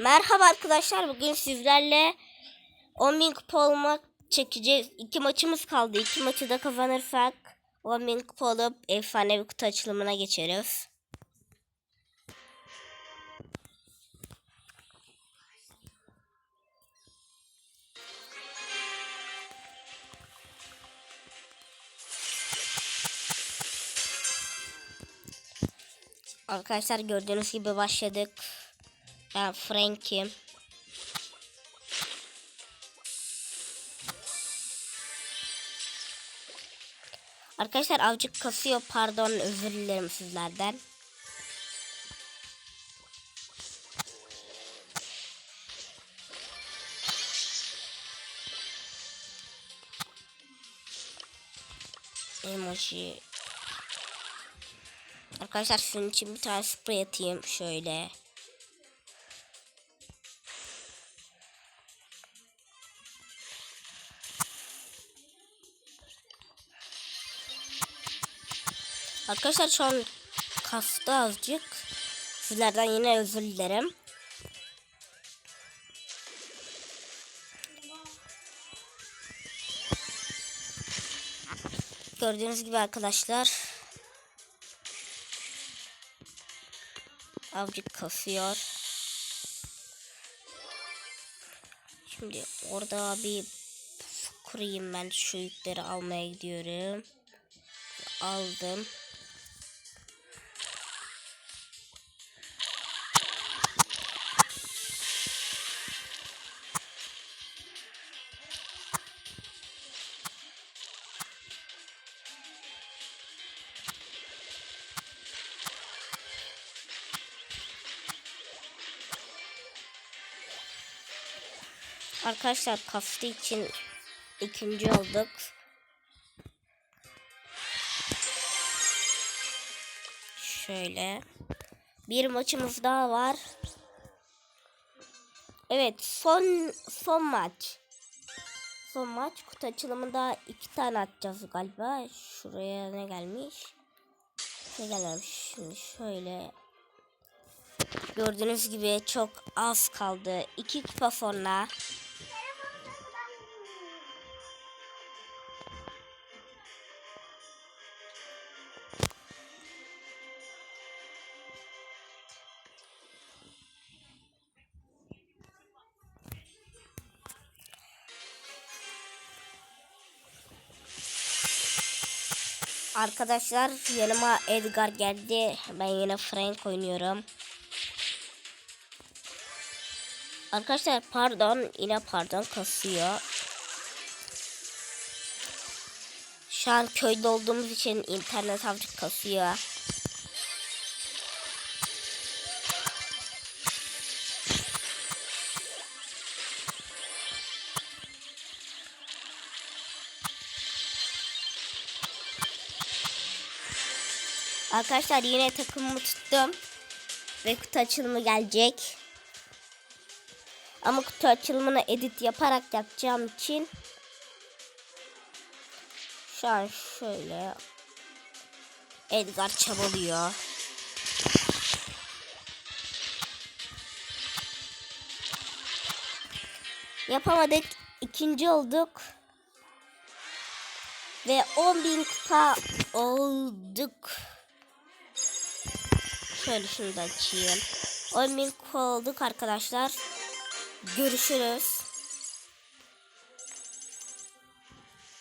Merhaba arkadaşlar. Bugün sizlerle 10.000 kupa olmak çekeceğiz. İki maçımız kaldı. İki maçı da kazanırsak 10.000 kupa olup efsane bir kutu açılımına geçeriz. Arkadaşlar gördüğünüz gibi başladık. Ben Frank'im. Arkadaşlar avcık kasıyor. Pardon özür dilerim sizlerden. Emoji. Arkadaşlar sizin için bir tane sprey atayım şöyle. Arkadaşlar şu an kastı azıcık. Sizlerden yine özür dilerim. Gördüğünüz gibi arkadaşlar. Avcık kasıyor. Şimdi orada bir kurayım ben şu yükleri almaya gidiyorum. Aldım. Arkadaşlar kastı için ikinci olduk. Şöyle. Bir maçımız daha var. Evet son son maç. Son maç kutu açılımında iki tane atacağız galiba. Şuraya ne gelmiş? Ne gelmiş? Şimdi şöyle. Gördüğünüz gibi çok az kaldı. İki kupa sonra. Arkadaşlar yanıma Edgar geldi. Ben yine Frank oynuyorum. Arkadaşlar pardon yine pardon kasıyor. Şu an köyde olduğumuz için internet azıcık kasıyor. Arkadaşlar yine takımımı tuttum. Ve kutu açılımı gelecek. Ama kutu açılımını edit yaparak yapacağım için şu an şöyle Edgar çabalıyor. Yapamadık. ikinci olduk. Ve 10.000 kupa olduk. Şöyle şunu da açayım. 10.000 kupa olduk arkadaşlar. Görüşürüz.